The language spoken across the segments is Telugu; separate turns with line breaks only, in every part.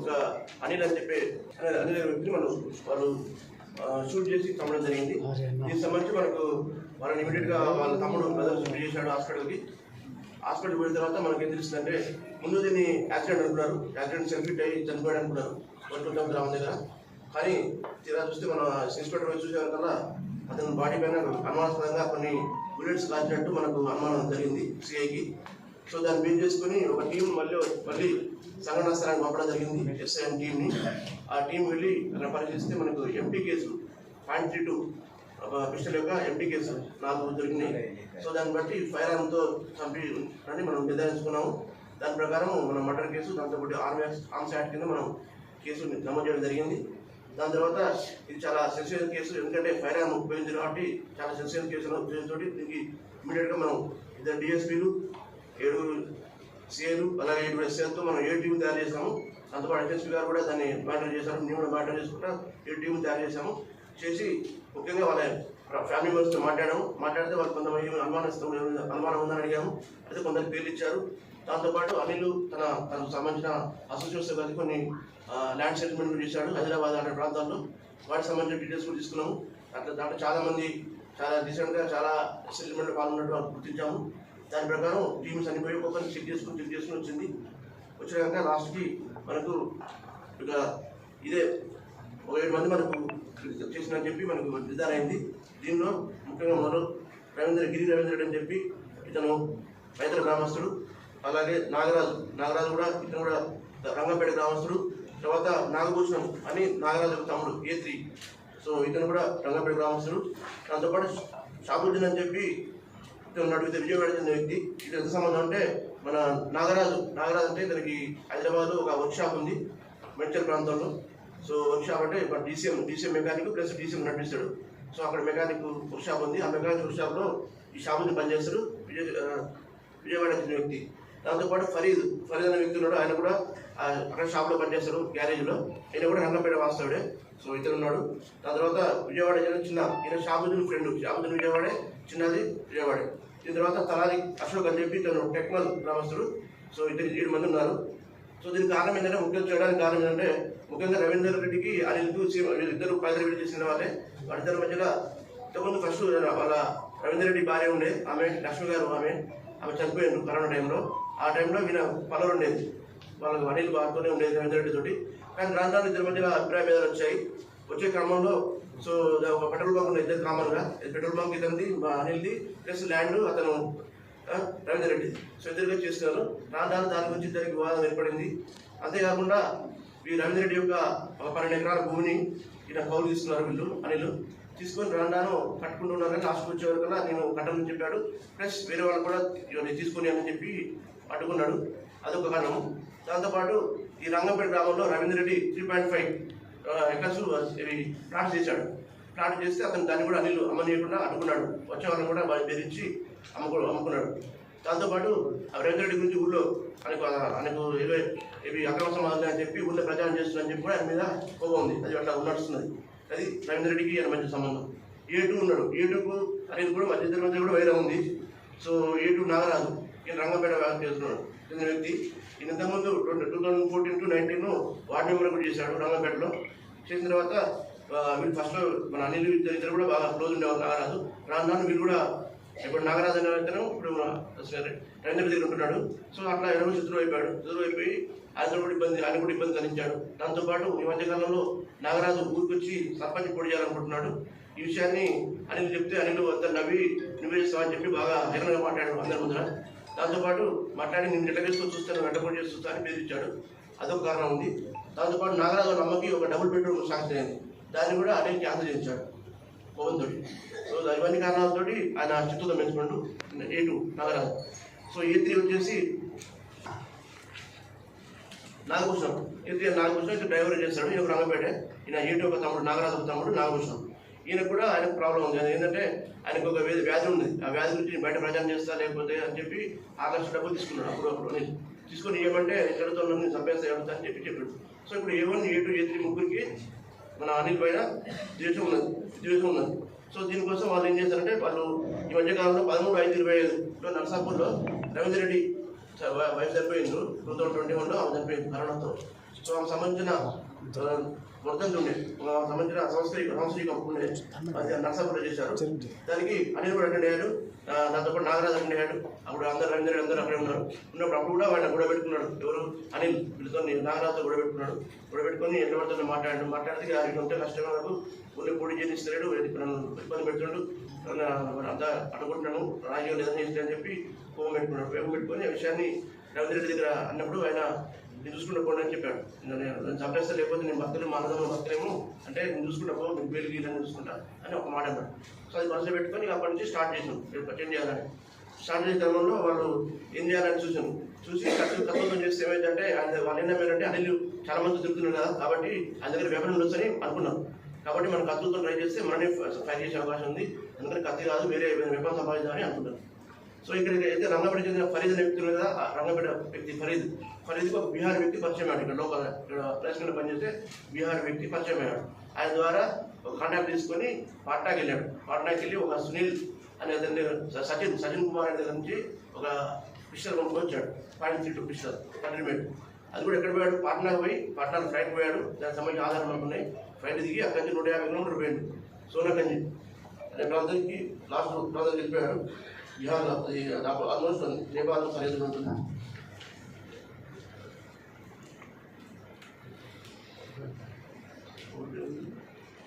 ఒక అనిల్ అని చెప్పి అనిల్ అనిల్ అనే వ్యక్తిని మనం వాళ్ళు షూట్ చేసి చంపడం జరిగింది. దీనికి సంబంధించి మనకు వాళ్ళని ఇమీడియట్గా వాళ్ళ తమ్ముడు బ్రదర్ షూట్ చేశాడు హాస్పిటల్కి. హాస్పిటల్ పోయిన తర్వాత మనకి ఏం తెలుస్తుందంటే ముందు దీన్ని యాక్సిడెంట్ అనుకున్నారు. యాక్సిడెంట్ సెల్ఫిట్ అయ్యి చనిపోయాడు అనుకున్నారు. కొట్టుకుంటాం గ్రామం దగ్గర కానీ తీరా చూస్తే మన ఇన్స్పెక్టర్ వచ్చి చూసేవరకల్లా అతని బాడీ పైన అనుమానాస్పదంగా కొన్ని బుల్లెట్స్ కాల్చినట్టు మనకు అనుమానం జరిగింది. సిఐకి సో దాన్ని బేస్ చేసుకుని ఒక టీం మళ్ళీ మళ్ళీ సంఘటన స్థలానికి పంపడం జరిగింది ఎస్ఐఎం టీంని ఆ టీం వెళ్ళి అక్కడ పరిశీలిస్తే మనకు empty case point three two pistol యొక్క ఎంపీ కేసు నాలుగు దొరికినాయి. సో దాన్ని బట్టి ఫైర్ ఆర్మ్తో చంపి అని మనం నిర్ధారించుకున్నాము. దాని ప్రకారం మనం మర్డర్ కేసు దాంతోపాటు ఆర్మీ ఆర్మ్స్ యాక్ట్ కింద మనం కేసు నమోదు చేయడం జరిగింది. దాని తర్వాత ఇది చాలా సెన్సిటివ్ కేసు ఎందుకంటే ఫైర్ ఆర్మ్ ఉపయోగించారు కాబట్టి చాలా సెన్సిటివ్ కేసు ఉద్దేశంతో దీనికి ఇమీడియట్గా మనం ఇద్దరు డిఎస్పీలు ఏడుగురు సిఏలు అలాగే ఏడుగురు ఎస్ఏలతో మనం ఏ టీం తయారు చేసాము దాంతోపాటు ఎస్ఎస్పీ గారు కూడా దాన్ని మ్యాటర్ చేశారు మేము కూడా మ్యాటర్ చేసుకుంటా ఏ టీం తయారు చేసాము చేసి ముఖ్యంగా వాళ్ళ ఫ్యామిలీ మెంబర్స్తో మాట్లాడాము. మాట్లాడితే వాళ్ళు కొంతమంది అనుమానిస్తాం అనుమానం ఉందని అడిగాము. అయితే కొందరు పేర్లు ఇచ్చారు. దాంతోపాటు అనిల్ తన తనకు సంబంధించిన అసోసియేట్స్ కలిసి కొన్ని ల్యాండ్ సెటిల్మెంట్ కూడా చేశాడు. హైదరాబాద్ అనే ప్రాంతాల్లో వాటికి సంబంధించిన డీటెయిల్స్ కూడా తీసుకున్నాము. అట్లా దాంట్లో చాలామంది చాలా రీసెంట్గా చాలా సెటిల్మెంట్ పాల్గొన్నట్టు వాళ్ళు గుర్తించాము. దాని ప్రకారం టీమ్స్ అనిపోయి ఒక్కొక్కరిని చెక్ చేసుకుని చెక్ చేసుకుని వచ్చింది. వచ్చినాక లాస్ట్కి మనకు ఇక ఇదే ఒక ఏడు మంది మనకు చేసిందని చెప్పి మనకు నిర్ధారణ అయింది దీనిలో ముఖ్యంగా మరో రవీంద్ర గిరి రవీంద్రుడు అని చెప్పి ఇతను రైతుల గ్రామస్తుడు. అలాగే నాగరాజు నాగరాజు కూడా ఇతను కూడా రంగంపేట గ్రామస్తుడు. తర్వాత నాగభూషణం అని నాగరాజు తమ్ముడు ఏ త్రీ. సో ఇతను కూడా రంగంపేట గ్రామస్తుడు. దాంతోపాటు షాబుద్దీన్ అని చెప్పి ఉన్నాడు. ఇతను విజయవాడ చెందిన వ్యక్తి. ఇది ఎంత సంబంధం అంటే మన నాగరాజు. నాగరాజు అంటే ఇతనికి హైదరాబాద్ ఒక వర్క్ షాప్ ఉంది మెడ్చల్ ప్రాంతంలో. సో వర్క్ షాప్ అంటే మన DCM DCM mechanic plus DCM నడిపిస్తాడు. సో అక్కడ మెకానిక్ వర్క్ షాప్ ఉంది. ఆ మెకానిక్ వర్క్ షాప్లో ఈ షాపుని పనిచేస్తాడు విజయ విజయవాడ చెందిన వ్యక్తి. దాంతోపాటు ఫరీద్ ఫరీద్ అనే వ్యక్తి ఉన్నాడు. ఆయన కూడా అక్కడ షాప్లో పనిచేస్తాడు గ్యారేజ్లో ఈయన కూడా రంగంపేట వాస్తవుడే సో ఇతను ఉన్నాడు. దాని తర్వాత విజయవాడ చిన్న ఈయన షాబుద్దీన్ ఫ్రెండ్. షాబుద్దీన్ విజయవాడే చిన్నది విజయవాడే. దీని తర్వాత తలారి అశోక్ అని చెప్పి ఇతను టెక్మల్ గ్రామస్తుడు. సో ఇద్దరు ఏడు మంది ఉన్నారు. సో దీనికి కారణం ఏంటంటే ముఖ్యం చేయడానికి కారణం ఏంటంటే ముఖ్యంగా రవీందర్ రెడ్డికి అనిల్కు ఇద్దరు పైదలు చేసిన వాళ్ళే. వాళ్ళిద్దరి మధ్యలో ఇంతకుముందు ఫస్ట్ వాళ్ళ రవీందర్ రెడ్డి భార్య ఉండే ఆమె లక్ష్మి గారు ఆమె. ఆమె చనిపోయింది కరోనా టైంలో. ఆ టైంలో ఈయన పొలం ఉండేది. వాళ్ళకి అనిల్ బాగుతూనే ఉండేది రవీందర్ రెడ్డి తోటి. కానీ రాను రాను ఇద్దరి మధ్యలో అభిప్రాయ భేదాలు వచ్చాయి. వచ్చే క్రమంలో సో ఒక పెట్రోల్ బంక్ ఉన్నాయి ఇద్దరు కామన్గా. పెట్రోల్ బంక్ ఇతనిది అనిల్ది ప్లస్ ల్యాండ్ అతను రవీంద్ర రవీందర్ రెడ్డి సో ఇద్దరుగా చేస్తున్నారు. రాను రాను దాని గురించి ఇద్దరికి వివాదం ఏర్పడింది. అంతేకాకుండా ఈ రవీంద్ర రెడ్డి యొక్క ఒక పన్నెండు ఎకరాల భూమిని ఈయన కౌలు తీసుకున్నారు వీళ్ళు అనిల్. తీసుకొని రాను కట్టుకుంటూ ఉన్నారు కానీ లాస్ట్కి వచ్చే వరకు నేను కట్టమని చెప్పాడు. ప్లస్ వేరే వాళ్ళు కూడా ఇవన్నీ తీసుకొని అని చెప్పి అడ్డుకున్నాడు అదొక కారణం. దాంతోపాటు ఈ రంగంపేట గ్రామంలో Ravindra Reddy three point five acres ఇవి ప్లాట్ చేశాడు ప్లాట్ చేస్తే అతను దాన్ని కూడా అనిలు అమ్మనీయకుండా అడ్డుకున్నాడు. వచ్చేవాళ్ళని కూడా వాడిని బెదిరించి అమ్ముకో అమ్ముకున్నాడు. దాంతోపాటు ఆ రవీంద్ర రెడ్డి గురించి ఊళ్ళో ఆయనకు ఆయనకు ఏవే ఇవి అక్రమ సమాధానం అని చెప్పి ఊళ్ళో ప్రచారం చేస్తున్నారని చెప్పి కూడా ఆయన మీద కోపం ఉంది. అది అట్లా నడుస్తున్నది అది రవీంద్ర రెడ్డికి ఆయన మంచి సంబంధం. ఏ టూ ఉన్నాడు. ఏ అనేది కూడా మధ్య మధ్య కూడా వైరం ఉంది. సో ఏ టూ నాగరాజు ఈయన రంగంపేట వ్యాఖ్య చేస్తున్నాడు. చెందిన వ్యక్తి ఇంతకుముందు twenty two thousand fourteen to nineteen ward member కూడా చేశాడు రంగపేటలో చేసిన తర్వాత మీరు వీళ్ళు ఫస్ట్ మన అనిల్ ఇద్దరు ఇద్దరు కూడా బాగా క్లోజ్ ఉండేవారు నాగరాజు. రాను రాను వీళ్ళు కూడా ఇప్పుడు నాగరాజు అనే ఇప్పుడు సరే, రవీంద్ర దగ్గర ఉంటున్నాడు. సో అట్లా ఎడమ శత్రువు అయిపోయాడు. శత్రువు అయిపోయి ఆయన కూడా ఇబ్బంది ఆయన కూడా ఇబ్బంది కలిగించాడు. దాంతోపాటు ఈ మధ్యకాలంలో నాగరాజు ఊరికొచ్చి సర్పంచ్ పోటీ చేయాలనుకుంటున్నాడు. ఈ విషయాన్ని అనిల్ చెప్తే అనిల్ వద్ద నవ్వి నివేదిస్తామని చెప్పి బాగా జగన్గా మాట్లాడాడు అందరి ముందర. దాంతోపాటు మాట్లాడి నేను నిట్టగేస్తూ చూస్తాను వెంటపడి చేసి అని అని బెదిరించాడు. అదొక కారణం ఉంది. దాంతోపాటు నాగరాజు అమ్మకి ఒక డబుల్ బెడ్రూమ్ శాంక్షన్ అయింది. దాన్ని కూడా అదే క్యాన్సిల్ చేయించాడు తోటి. సో ఇవన్నీ కారణాలతోటి ఆయన చిత్తుతో పెంచుకుంటూ A two Nagaraju. So A three వచ్చేసి నాగభూషణం. ఏ త్రీ నాగభూషణం ఇటు డ్రైవర్ చేస్తాడు. ఈయన రంగపేట. ఈయన ఏ ఒక తమ్ముడు నాగరాజు ఒక తమ్ముడు నాగభూషణం. ఈయన కూడా ఆయనకు ప్రాబ్లం ఉంది. ఏంటంటే ఆయనకు ఒక వ్యాధి వ్యాధి ఉంది. ఆ వ్యాధి గురించి బయట ప్రచారం చేస్తా లేకపోతే అని చెప్పి ఆగస్టు డబ్బులు తీసుకున్నాడు. అప్పుడు అప్పుడు తీసుకొని ఏమంటే ఇక్కడతో నన్ను సంపేస్తా ఏమంటా అని చెప్పి చెప్పాడు. సో ఇప్పుడు A one A two A three ముగ్గురికి మన అనిల్ పైన ద్వేషం ఉన్నది ద్వేషం ఉన్నది. సో దీనికోసం వాళ్ళు ఏం చేశారంటే వాళ్ళు ఈ మధ్య కాలంలో పదమూడు ఐదు ఇరవై ఐదులో నర్సాపూర్లో రవీంద్ర రెడ్డి వై- వైఫ్ చనిపోయింది టూ థౌసండ్ ట్వంటీ వన్లో ఆమె చనిపోయింది కరోనాతో సో ఆమె ఆమెకు సంబంధించిన మొత్తం ఉండే సంబంధించిన సంస్థ సంస్థ ఉండే అది నర్సాపురం చేశారు. దానికి అనిల్ కూడా అటెండ్ అయ్యాడు. దాంతో పాటు నాగరాజు అటెండ్ అయ్యాడు. అప్పుడు అందరు అందరూ అందరూ అక్కడే ఉన్నారు. ఉన్నప్పుడు అప్పుడు కూడా ఆయన గొడవ పెట్టుకున్నాడు. ఎవరు? అనిల్ వీళ్ళతో నాగరాజుతో గొడవ పెట్టుకున్నాడు. గొడవ పెట్టుకుని ఎట్ల పడుతుందో మాట్లాడాడు మాట్లాడితే ఆయన ఉంటే కష్టంగా నాకు కొన్ని పోటీ చేసిస్తలేడు ఇబ్బంది పెడుతున్నాడు అంతా అడుగుంటున్నాను రాజీవ్ లేదని అని చెప్పి కోపం పెట్టుకున్నాడు. కోపం పెట్టుకొని ఆ విషయాన్ని రవీంద్ర దగ్గర అన్నప్పుడు ఆయన నేను చూసుకుంటా పోండి అని చెప్పాడు. నేను చంపేస్తా లేకపోతే నేను భక్తులు మానదమ్మ భక్తులేము అంటే నేను చూసుకుంటా పో మీకు బేలు గీలని చూసుకుంటా అని ఒక మాట అన్నాడు. సో అది మనసులో పెట్టుకొని అప్పటి నుంచి స్టార్ట్ చేసాం రేపు అటెండ్ చేయాలని. స్టార్ట్ చేసే క్రమంలో వాళ్ళు ఏం చేయాలని చూసాను చూసి కత్తులు కత్తులతో చేస్తే ఏమైందంటే ఆయన వాళ్ళు ఏం నమ్మారంటే అనిల్ చాలా మంది తిరుగుతున్నారు కదా కాబట్టి ఆయన దగ్గర వ్యవహారం ఉండొచ్చని అనుకున్నాం. కాబట్టి మనం కత్తులతో ట్రై చేస్తే మననే ఫైర్ చేసే అవకాశం ఉంది. అందుకని కత్తి కాదు వేరే వెపన్ సంపాదించాలని అనుకుంటాను సో ఇక్కడ అయితే రంగపేట చెందిన ఫరీద్ అనే వ్యక్తి కదా ఆ రంగపేట వ్యక్తి ఫరీద్. ఫరీద్కి ఒక బీహార్ వ్యక్తి పరిచయం అయ్యాడు ఇక్కడ లోకల్ ఇక్కడ ప్రెసిడెంట్ పనిచేస్తే బీహార్ వ్యక్తి పరిచయం అయ్యాడు. ఆయన ద్వారా ఒక కాంటాక్ట్ తీసుకొని పాట్నాకి వెళ్ళాడు. పాట్నాకి వెళ్ళి ఒక సునీల్ అనే అతని సచిన్ సచిన్ కుమార్ అనే దగ్గర నుంచి ఒక pistol కొనుక్కొచ్చాడు. Point three two pistol country made అది కూడా ఎక్కడ పోయాడు? పాట్నాకు పోయి పాట్నాకు ఫ్లైట్ పోయాడు. దానికి సంబంధించిన ఆధారాలు ఉన్నాయి. ఫ్లైట్ దిగి అక్కడి నుంచి నూట యాభై కిలోమీటర్లు పోయాడు. సోనాగంజ్ అనే ప్రాంతానికి లాస్ట్ ప్రాంతానికి వెళ్ళిపోయాడు. బీహార్లో అది ఆల్మోస్ట్ నేపాల్ సరిహద్దులో ఉంటుంది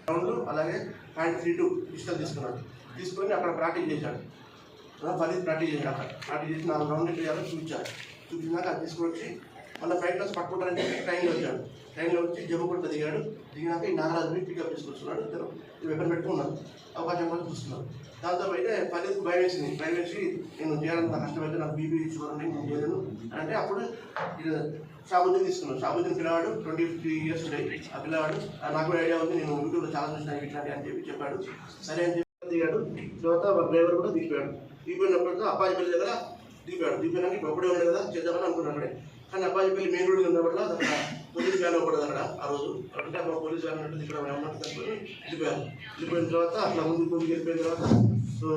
గ్రౌండ్లో అలాగే పాయింట్ త్రీ టూ పిస్టల్ తీసుకున్నాడు. తీసుకొని అక్కడ ప్రాక్టీస్ చేశాడు. ఫరీద్ ప్రాక్టీస్ చేశాడు. అక్కడ ప్రాక్టీస్ చేసి నాలుగు రౌండ్లు చేయాలో చూపించాడు. చూపించినాక అది తీసుకొచ్చి మళ్ళీ ఫైట్ క్లాస్ పట్టుకుంటారని చెప్పి ట్రైన్లో వచ్చాడు. ట్రైన్లో వచ్చి జమ్మకుంట దిగాడు. దిగినాక ఈ నాగరాజుని పికప్ చేసుకొచ్చున్నాడు ఇద్దరు వెపన్ పెట్టుకున్నారు. అవకాశం కోసం చూస్తున్నారు దాంతో అయితే ఫరీద్ భయం వేసింది. భయం వేసి నేను చేయాలంత కష్టమైతే నాకు బీపీ షుగర్ నేను చేయలేను అని అంటే అప్పుడు ఇది షాబుద్దీన్ తీసుకున్నాను షాబుద్దీన్ పిల్లవాడు ట్వంటీ త్రీ ఇయర్స్ ఉంటాయి ఆ పిల్లవాడు "ఆ, నాకు ఐడియా ఉంది. నేను యూట్యూబ్లో చాలా చూసినాను ఇట్లాంటి అని చెప్పి చెప్పాడు. సరే అని చెప్పి దిగాడు. తర్వాత డ్రైవర్ కూడా దిగిపోయాడు. దిగిపోయినప్పుడు అప్పాజిపల్లి దగ్గర దిగిపోయాడు. దిగిపోయినాక ఇప్పుడు ఒకటే ఉండదు కదా చేద్దామని అనుకున్నాను అక్కడే. కానీ అప్పాజిపల్లి మెయిన్ రోడ్ ఉన్న వల్ల పోలీస్ వ్యాన్ ఒకటి అక్కడ ఆ రోజు. అంటే మా పోలీస్ వ్యాన్ అంటే ఇక్కడ ఉన్నట్టు తక్కువ వెళ్ళిపోయారు వెళ్ళిపోయిన తర్వాత అట్లా ముందు ముందుకు వెళ్ళిపోయిన తర్వాత సో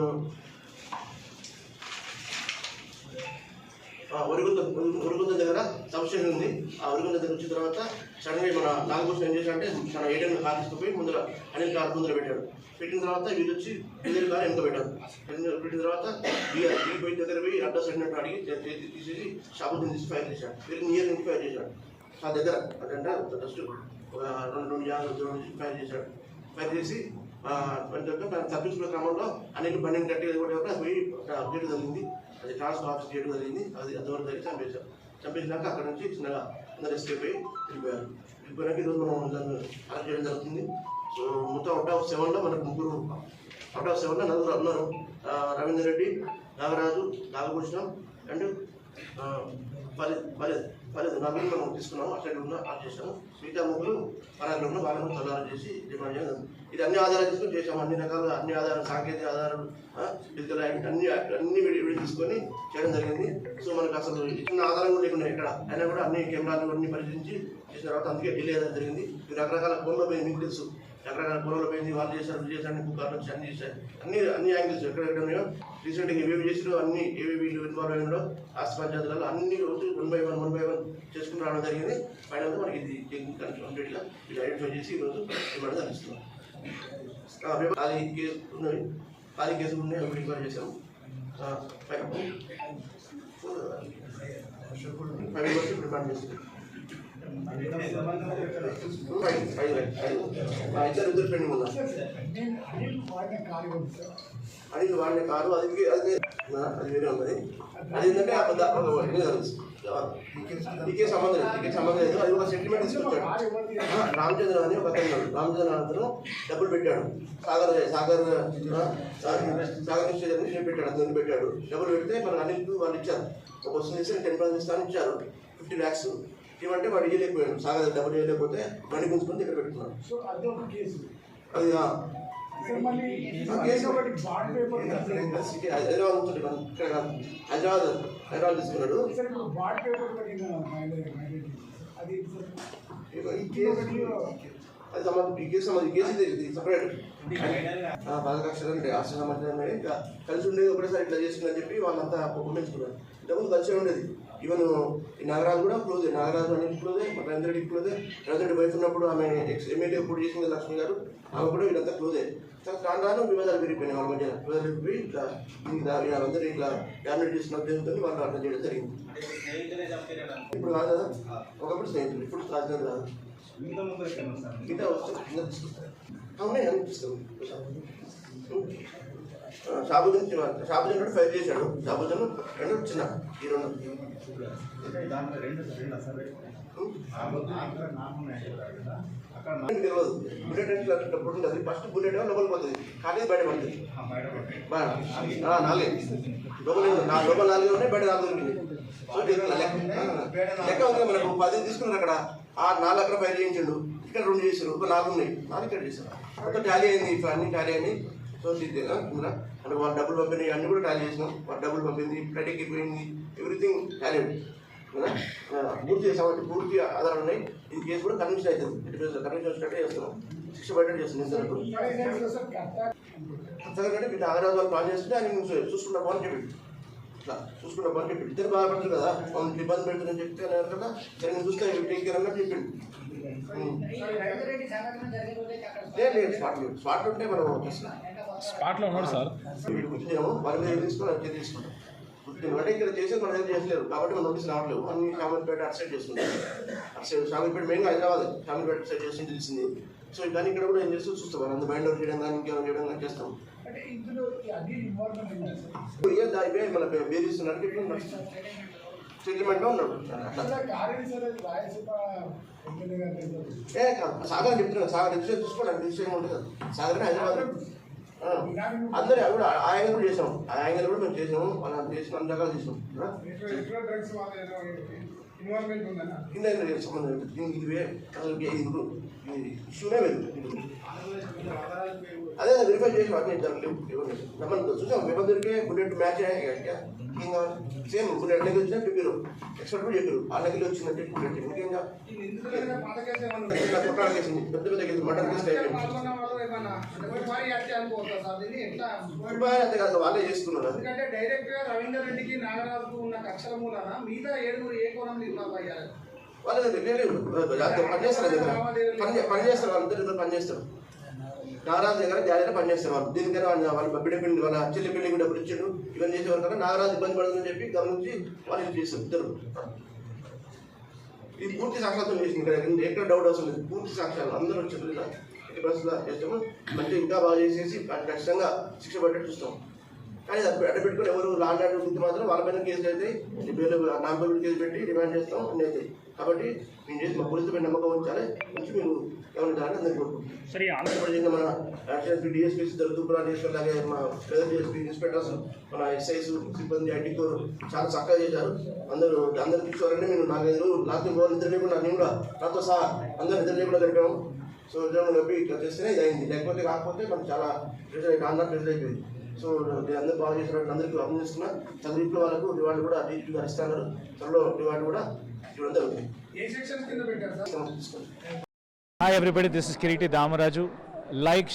ఒరుగుంద ఒరుగుంద దగ్గర సబ్స్టేషన్ ఉంది. ఆ ఒరుగుంద దగ్గర వచ్చిన తర్వాత సడన్గా మన నాగభూషణ్ ఏం చేశాడంటే తన ఏటీఎం కార్ తీసుకుపోయి ముందర అనిల్ కార్ ముందర పెట్టాడు. పెట్టిన తర్వాత వీళ్ళు వచ్చి ఎదురు కార్ వెనక పెట్టారు. పెట్టిన- తర్వాత బీఆర్ బీ పోయి దగ్గర పోయి అడ్రస్ అడిగినట్టు అడిగి చేతి తీసేసి షాపుని తీసి ఫైర్ చేశాడు. వీళ్ళు నియర్ నుంచి ఫైర్ చేశాడు. ఆ దగ్గర అదంటే జస్ట్ ఒక రెండు రెండు యాభై దూరం నుంచి ఫైర్ చేశాడు. ఫైర్ చేసి తప్పించుకునే క్రమంలో అనేక బండిని కట్టి కూడా పోయి అప్డేట్ జరిగింది అది ట్రాన్స్ఫర్ ఆఫీస్ గేటు జరిగింది. అది అంతవరకు జరిగి చంపేశారు. చంపేసినాక అక్కడ నుంచి చిన్నగా అందరు ఎస్కేప్ అయ్యి వెళ్ళిపోయారు వెళ్ళిపోయినాక ఈరోజు మనం దాన్ని అరెస్ట్ చేయడం జరుగుతుంది. సో మొత్తం అవుట్ ఆఫ్ సెవెన్లో మనకు ముగ్గురు అవుట్ ఆఫ్ సెవెన్లో నలుగురు ఉన్నారు రవీందర్ రెడ్డి నాగరాజు నాగభూషణం అండ్ ఫలిత్ ఫలిత్ ఫలిత్ నలుగురు మనం తీసుకున్నాము. అక్కడ ఉన్న ఆర్ట్ చేశాము మిగతా ముగ్గురు పరాగ్లో వాళ్ళను తలారు చేసి డిమాండ్ చేయడం. ఇది అన్ని ఆధారాలు తీసుకొని చేసాము అన్ని రకాల అన్ని ఆధారాలు సాంకేతిక ఆధారాలు ఫిజికల్ అన్ని అన్ని విడి తీసుకొని చేయడం జరిగింది. సో మనకు అసలు ఇచ్చిన ఆధారం కూడా లేకుండా ఇక్కడ అయినా కూడా అన్ని కెమెరాలు అన్ని పరిశీలించి చేసిన తర్వాత అందుకే డిలే అయ్యడం జరిగింది. ఇది రకరకాల ఫోన్లో పోయింది మీకు తెలుసు. రకరకాల ఫోన్లో పోయింది. వాళ్ళు చేశారు వీళ్ళు చేశారు వచ్చి అన్ని చేశారు. అన్ని అన్ని యాంగిల్స్ ఎక్కడెక్కడ ఉన్నాయో రీసెంట్గా ఏవేవి చేసిరో అన్ని ఏవేవి వీళ్ళు ఇన్వాల్వ్ అయినారో ఆస్తి పంచాయతీలలో అన్ని రోజు one by one one by one చేసుకుని రావడం జరిగింది. ఫైనల్గా మనకి ఇది కంప్లీట్గా ఐడెంటిఫై చేసి ఈరోజు ఇవ్వడం మేము ఖాళీ కేసు ఉన్నవి ఖాళీ కేసులు ఉన్నాయి అవి చేసాము ఆ, ఫైవ్ ఫైవ్ మెంబర్స్ ప్రిపేర్ చేస్తున్నాం ఇద్దరు ఇద్దరు ఫ్రెండ్ ఉన్నారు అది వాడిన కారు అది అది అది వేరే ఉన్నది అది ఏంటంటే ఆ పెద్ద- ఒక సంబంధం లేదు ఈ సంబంధం లేదు అది ఒక సెంటిమెంట్ తీసుకొచ్చాడు రామచంద్ర అని ఒక అతను రామచంద్ర అతను డబ్బులు పెట్టాడు సాగర్ సాగర్ సాగర్ నుంచి పెట్టాడు అతను పెట్టాడు డబ్బులు పెడితే మన అన్నింటికి వాళ్ళు ఇచ్చారు ఒక వస్తుంది టెన్ పర్సెంట్ ఇస్తాను ఇచ్చారు ఫిఫ్టీ ల్యాక్స్ ఏమంటే వాడు ఇవ్వలేకపోయాడు సాగర్ డబ్బులు ఇవ్వలేకపోతే బండి గుంజుకొని ఇక్కడ పెట్టుకున్నాడు.
సో అదొక కేసు.
అది ఆ,
సార్ మళ్ళీ
ఆ కేసు
ఒకటి బాండ్ పేపర్
సిటీ హైదరాబాద్ ఉంటుంది మనం ఇక్కడ కాదు హైదరాబాద్ హైదరాబాద్ తీసుకున్నాడు. ఈ కేసు అది ఈ కేసు ఇది సపరేట్ బాధకక్షలు అంటే ఆశ్రమ మధ్య ఇంకా కలిసి ఉండేది ఒకటేసారి ఇట్లా చేసిందని చెప్పి వాళ్ళంతా పొమ్మేసుకున్నారు ఇంతకుముందు కలిసి ఉండేది. ఈవెన్ ఈ నగరాలు కూడా క్లోజ్ నాగరాజు అనేది క్లోజే మన రంజిరెడ్డి క్లోజే రంజిరెడ్డి వైఫ్ ఉన్నప్పుడు ఆమె ఎక్స్ ఎమ్మెల్యే కూడా చేసింది లక్ష్మి గారు ఆమె కూడా వీళ్ళంతా క్లోజే రాను రాను వివాదాలు పెరిగిపోయినాయి వాళ్ళ మధ్య. వివాదాలు పెరిగిపోయి ఇట్లా వీళ్ళందరూ ఇట్లా డామినేట్ చేసిన ఉద్దేశంతో వాళ్ళు అర్థం చేయడం జరిగింది. ఇప్పుడు కాదు కదా ఒకప్పుడు స్నేహితులు ఇప్పుడు రాజధాని కాదు. మిగతా వస్తుంది అవునాయి అనిపిస్తుంది షాబుద్దీన్ షాబుద్దీన్ కూడా ఫైర్ చేశాడు. షాబుద్దీన్ రెండు చిన్న ఈ రెండు. తెలియదు బుల్లెట్ అంటే అప్పుడు ఉంటుంది ఫస్ట్ బుల్లెట్ లోపల పోతుంది. కానీ బయట పడుతుంది. నాలుగే. లోపల లోపల నాలుగే ఉన్నాయి బయట నాలుగు ఉన్నాయి. సో లెక్క. ఉంది మనకు. పది తీసుకున్నారు అక్కడ. ఆ నాలుగు అక్కడ ఫైర్ చేయించండు. ఇక్కడ రెండు చేశారు. ఒక నాలుగు ఉన్నాయి. నాలుగు ఇక్కడ చేశారు. మొత్తం టాలీ అయింది అన్ని టాలీ అయింది సో ఇది, ఆ, ఉందా? అంటే వాళ్ళు డబ్బులు పంపినాయి అన్ని కూడా టాలీ చేసినాం. వాళ్ళు డబ్బులు పంపింది ఫ్లైట్ ఎక్కిపోయింది ఎవ్రీథింగ్ టాలీ పూర్తి చేసామంటే పూర్తి ఆధారాలు ఉన్నాయి. ఈ కేసు కూడా కన్విన్స్ అవుతుంది. కన్విన్స్ వచ్చినట్టే చేస్తున్నాం. శిక్ష పడ్డట్టు చేస్తున్నాం ఇంతవరకు అంతకంటే వీళ్ళు ఆగరాజు వాళ్ళు ప్లాన్ చేస్తుంటే ఆయన నువ్వు చూసుకున్న పని చెప్పి. ఇట్లా చూసుకున్న పని చెప్పి. ఇద్దరు బాధపడతారు కదా. మనం ఇబ్బంది పెడుతుందని చెప్తే అన్నారు కదా. సరే నేను చూస్తే టేక్ కేర్ అన్నట్టు చెప్పిండు. లేదు లేదు స్పాట్ స్పాట్ ఉంటే మనం
స్పాట్లో ఉన్నాడు సార్.
అది అంటే ఇక్కడ చేసేది మన దగ్గర చేసలేరు కాబట్టి మనం నోటీస్ రావట్లేదు. అన్ని షామిల్పేట అటు సైడ్ చేసుకుంటాం అటు సైడ్ షామిల్పేట మెయిన్గా హైదరాబాద్. షామిల్పేట సైడ్ చేసి తెలిసింది. సో కానీ ఇక్కడ కూడా ఏం చేస్తూ చూస్తాం. మనం అంత మైండ్ అవుట్ చేయడం కానీ ఇంకేమైనా చేయడం కానీ చేస్తాం.
అంటే ఇందులో ఈ అన్ని ఇన్వాల్వ్మెంట్ ఉంది సార్?
ఇప్పుడు ఏ దాని మన సెటిల్మెంట్లో ఉన్నాడు.
అది.
ఏ కాదు సాగర్ చెప్తున్నాను సాగర్ రిజిస్టర్ చూసుకోండి. రిజిస్టర్ ఉంటుంది కదా సాగర్ హైదరాబాద్ అందరూ కూడా ఆ యాంగిల్ కూడా చేసాం. ఆ యాంగిల్ కూడా మేము చేసాము. వాళ్ళని చేసిన అన్ని రకాలు చేసాం. కింద సంబంధం ఇది అసలు ఇష్యూనే లేదు. అదే వెరిఫై చేసి వాటిని ఇద్దరు లేవు. చూసాం వెబర్ దొరికే బుల్లెట్ మ్యాచ్ అయ్యాయి. ఇంకా సేమ్ బుల్లెట్ లెక్క వచ్చినా చెప్పారు ఎక్స్పర్ట్ కూడా చెప్పారు ఆ వచ్చిందంటే
నిందితులైన పాత కేసు ఏమన్నా
పెద్ద పెద్ద కేసు మర్డర్ కేసు అంతే కాదు వాళ్ళే చేసుకున్నారు అది.
ఎందుకంటే డైరెక్ట్గా రవీందర్ రెడ్డికి నాగరాజుకు ఉన్న కక్షల మూలన మిగతా ఏడుగురు ఏ కోణంలో ఇన్వాల్వ్ అయ్యారు
వాళ్ళు లేదు. పని చేస్తారు. పని చేస్తారు. వాళ్ళిద్దరు ఇద్దరు పని చేస్తారు. నాగరాజు దగ్గర జాలీగా పనిచేసేవారు వాళ్ళు. దీనికైనా వాళ్ళ బిడ్డ పిండి వాళ్ళ చెల్లి పెళ్ళికి డబ్బులు ఇచ్చాడు ఇవన్నీ చేసేవారు కదా నాగరాజు ఇబ్బంది పడుతుందని చెప్పి గమనించి వాళ్ళు ఇది చేస్తారు ఇద్దరు. ఇది పూర్తి సాక్షాత్తం చేసింది ఇక్కడ. ఎక్కడ డౌట్ అవసరం లేదు. పూర్తి సాక్ష్యాలు అందరూ వచ్చారు ఇలా ఎట్టి పరిస్థితుల్లో చేస్తాము? మంచిగా ఇంకా బాగా చేసేసి ఖచ్చితంగా శిక్ష పడ్డట్టు చూస్తాం. కానీ అది అడ్డ పెట్టుకుని ఎవరు లాండ్ ఆర్డర్ గురించి మాత్రం వాళ్ళ పైన కేసులు అయితే నాన్ బెయిల్ కేసు పెట్టి డిమాండ్ చేస్తాం అవుతాయి కాబట్టి మేము చేసి మా పోలీసుల పైన నమ్మకం ఉంచాలి ఉంచి మీరు గమనించాలని అందరికీ కోరుకుంటున్నాం.
సరే ఈ ఆంధ్ర
ఇప్పుడు చేసిన మన యాక్షన్ డిఎస్పీ దొరుకుతున్నా డిఎస్పీ అలాగే మా పెద్ద డిఎస్పీ ఇన్స్పెక్టర్స్ మన ఎస్ఐస్ సిబ్బంది ఐటీ కోర్ చాలా చక్కగా చేశారు. అందరూ అందరూ చూసారంటే నేను నాలుగైదు రోజులు లాస్ట్ రోజు నిద్ర లేకుండా నేను కూడా నాతో సహా అందరూ నిద్ర లేకుండా గడిపాము. సో నిద్ర కలిపి ఇట్లా చేస్తేనే ఇది అయింది. లేకపోతే కాకపోతే మనకు చాలా ప్రెషర్ అయితే ఆంధ్ర ప్రెషర్ అయిపోయింది. సో అందరూ బాగా చేసినట్టు అందరికీ అభినందిస్తున్నా చదువుట్లో వాళ్ళకు రివార్డు కూడా డీజీ గారు ఇస్తున్నారు. త్వరలో రివార్డు కూడా ఇవ్వడం జరుగుతుంది.
ఏ సెక్షన్ కింద పెట్టారు సార్?
తీసుకోండి.
Hi everybody, this is Kiriti Damaraju. Like,